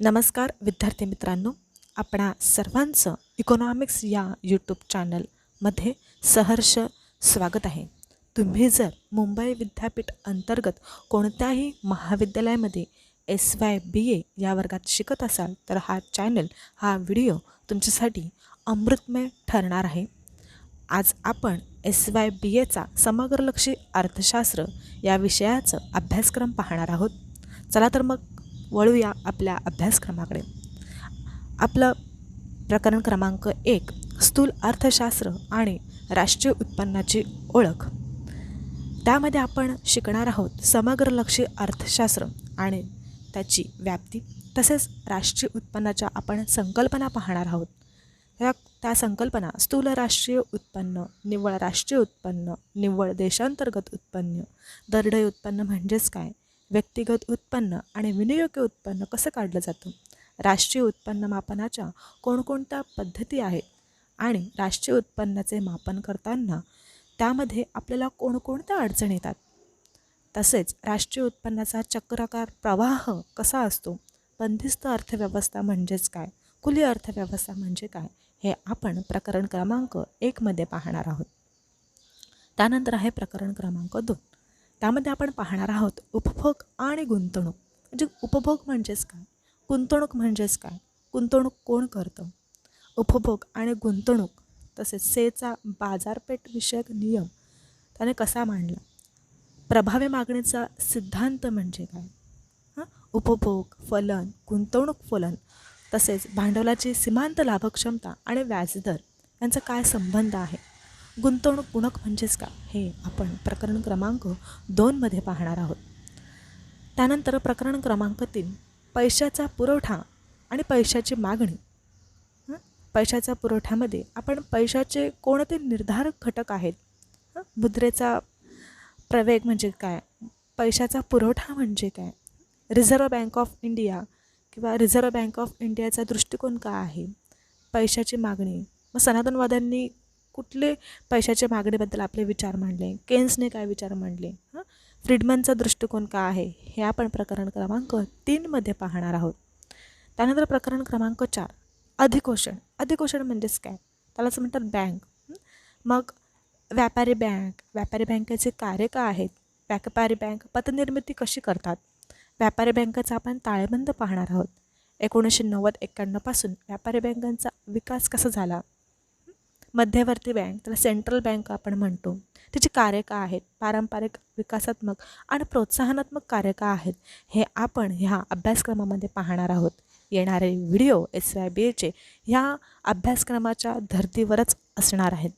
नमस्कार विद्यार्थी मित्रांनो. आपणा सर्वांचं इकॉनॉमिक्स या यूट्यूब चॅनलमध्ये सहर्ष स्वागत आहे. तुम्ही जर मुंबई विद्यापीठ अंतर्गत कोणत्याही महाविद्यालयामध्ये एस वाय बी ए या वर्गात शिकत असाल तर हा चॅनल हा व्हिडिओ तुमच्यासाठी अमृतमय ठरणार आहे. आज आपण एस वाय बी एचा समग्रलक्षी अर्थशास्त्र या विषयाचं अभ्यासक्रम पाहणार आहोत. चला तर मग वळूया आपल्या अभ्यासक्रमाकडे. आपलं प्रकरण क्रमांक एक स्थूल अर्थशास्त्र आणि राष्ट्रीय उत्पन्नाची ओळख. त्यामध्ये आपण शिकणार आहोत समग्रलक्षी अर्थशास्त्र आणि त्याची व्याप्ती तसेच राष्ट्रीय उत्पन्नाच्या आपण संकल्पना पाहणार आहोत. त्या त्या संकल्पना स्थूल राष्ट्रीय उत्पन्न निव्वळ राष्ट्रीय उत्पन्न निव्वळ देशांतर्गत उत्पन्न दरडई उत्पन्न म्हणजेच काय? व्यक्तिगत उत्पन्न आणि विनियोग्य उत्पन्न कसं काढलं जातं? राष्ट्रीय उत्पन्न मापनाच्या कोणकोणत्या पद्धती आहेत? आणि राष्ट्रीय उत्पन्नाचे मापन करताना त्यामध्ये आपल्याला कोणकोणत्या अडचणी येतात? तसेच राष्ट्रीय उत्पन्नाचा चक्राकार प्रवाह कसा असतो? बंदिस्त अर्थव्यवस्था म्हणजेच काय? खुली अर्थव्यवस्था म्हणजे काय? हे आपण प्रकरण क्रमांक एकमध्ये पाहणार आहोत. त्यानंतर आहे प्रकरण क्रमांक दोन. त्यामध्ये आपण पाहणार आहोत उपभोग आणि गुंतवणूक. म्हणजे उपभोग म्हणजेच काय? गुंतवणूक म्हणजेच काय? गुंतवणूक कोण करतं? उपभोग आणि गुंतवणूक तसेच सेचा बाजारपेठ विषयक नियम त्याने कसा मांडला? प्रभावी मागणीचा सिद्धांत म्हणजे काय? हां? उपभोग फलन गुंतवणूक फलन तसेच भांडवलाची सीमांत लाभक्षमता आणि व्याजदर यांचा काय संबंध आहे? गुंतवणूक गुणक म्हणजेच का? हे आपण प्रकरण क्रमांक दोनमध्ये पाहणार आहोत. त्यानंतर प्रकरण क्रमांक तीन पैशाचा पुरवठा आणि पैशाची मागणी. पैशाचा पैशाच्या पुरवठ्यामध्ये आपण पैशाचे कोणते निर्धारक घटक आहेत? मुद्रेचा प्रवेग म्हणजे काय? पैशाचा पुरवठा म्हणजे काय? रिझर्व्ह बँक ऑफ इंडिया किंवा रिझर्व्ह बँक ऑफ इंडियाचा दृष्टिकोन काय आहे? पैशाची मागणी. मग सनातनवाद्यांनी कुठले पैशाच्या मागणीबद्दल आपले विचार मांडले? केन्सने काय विचार मांडले? हां? फ्रीडमनचा दृष्टिकोन काय आहे? हे आपण प्रकरण क्रमांक तीनमध्ये पाहणार आहोत. त्यानंतर प्रकरण क्रमांक चार. अधिकोषण. अधिकोषण म्हणजेच काय त्यालाच म्हणतात बँक मग व्यापारी बँक व्यापारी बँकेचे कार्य काय आहेत? व्यापारी बँक पतनिर्मिती कशी करतात? व्यापारी बँकेचा आपण ताळेबंद पाहणार आहोत. एकोणीसशे नव्वद एक्क्याण्णवपासून व्यापारी बँकांचा विकास कसा झाला? मध्यवर्ती बँक त्याला सेंट्रल बँक आपण म्हणतो. तिची कार्यका आहेत? पारंपरिक विकासात्मक आणि प्रोत्साहनात्मक कार्यका आहेत? हे आपण ह्या अभ्यासक्रमामध्ये पाहणार आहोत. येणारे व्हिडिओ एस वाय बी एचे ह्या अभ्यासक्रमाच्या धर्तीवरच असणार आहेत.